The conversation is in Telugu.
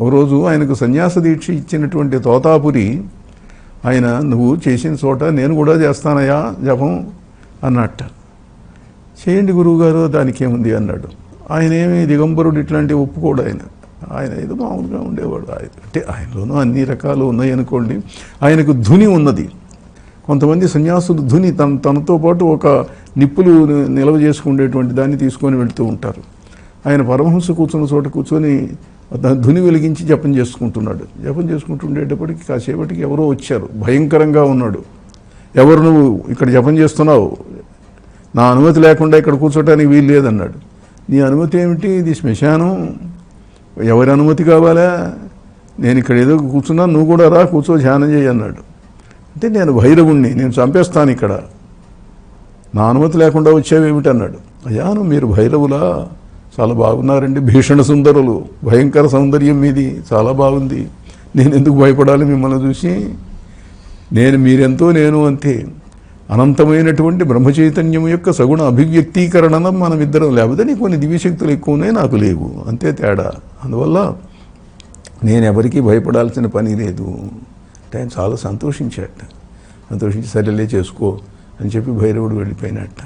ఒకరోజు ఆయనకు సన్యాస దీక్ష ఇచ్చినటువంటి తోతాపురి ఆయన నువ్వు చేసిన చోట నేను కూడా చేస్తానయా జపం అన్నట్ట. చేయండి గురువుగారు దానికి ఏముంది అన్నాడు. ఆయన ఏమి దిగంబరుడు ఇట్లాంటి ఒప్పుకోడు ఆయన. ఆయన ఏదో మామూలుగా ఉండేవాడు. ఆయన అంటే ఆయనలోనూ అన్ని రకాలు ఉన్నాయి అనుకోండి ఆయనకు ధుని ఉన్నది. కొంతమంది సన్యాసులు ధుని తన తనతో పాటు ఒక నిప్పులు నిల్వ చేసుకునేటువంటి దాన్ని తీసుకొని వెళ్తూ ఉంటారు. ఆయన పరమహంస కూర్చున్న చోట కూర్చొని ధుని వెలిగించి జపం చేసుకుంటున్నాడు. జపం చేసుకుంటుండేటప్పటికి కాసేపటికి ఎవరో వచ్చారు. భయంకరంగా ఉన్నాడు. ఎవరు నువ్వు ఇక్కడ జపం చేస్తున్నావు? నా అనుమతి లేకుండా ఇక్కడ కూర్చోటానికి వీలు లేదన్నాడు. నీ అనుమతి ఏమిటి? ఇది శ్మశానం. ఎవరి అనుమతి కావాలా? నేను ఇక్కడ ఏదో కూర్చున్నా నువ్వు కూడా రా కూర్చో ధ్యానం చేయి అన్నాడు. అంటే నేను భైరవుణ్ణి నేను చంపేస్తాను ఇక్కడ. నా అనుమతి లేకుండా వచ్చావేమిటి అన్నాడు అయ్యాను మీరు భైరవులా? చాలా బాగున్నారండి. భీషణ సుందరులు. భయంకర సౌందర్యం మీది. చాలా బాగుంది. నేను ఎందుకు భయపడాలి మిమ్మల్ని చూసి? నేను మీరెంతో నేను అంతే. అనంతమైనటువంటి బ్రహ్మచైతన్యం యొక్క సగుణ అభివ్యక్తీకరణన మనమిద్దరం లేకపోతే నీకు కొన్ని దివ్యశక్తులు ఎక్కువనే నాకు లేవు. అంతే తేడా. అందువల్ల నేను ఎవరికీ భయపడాల్సిన పని లేదు. అంటే ఆయన చాలా సంతోషించాట సంతోషించి సరేలే చేసుకో అని చెప్పి భైరవుడు వెళ్ళిపోయినట్ట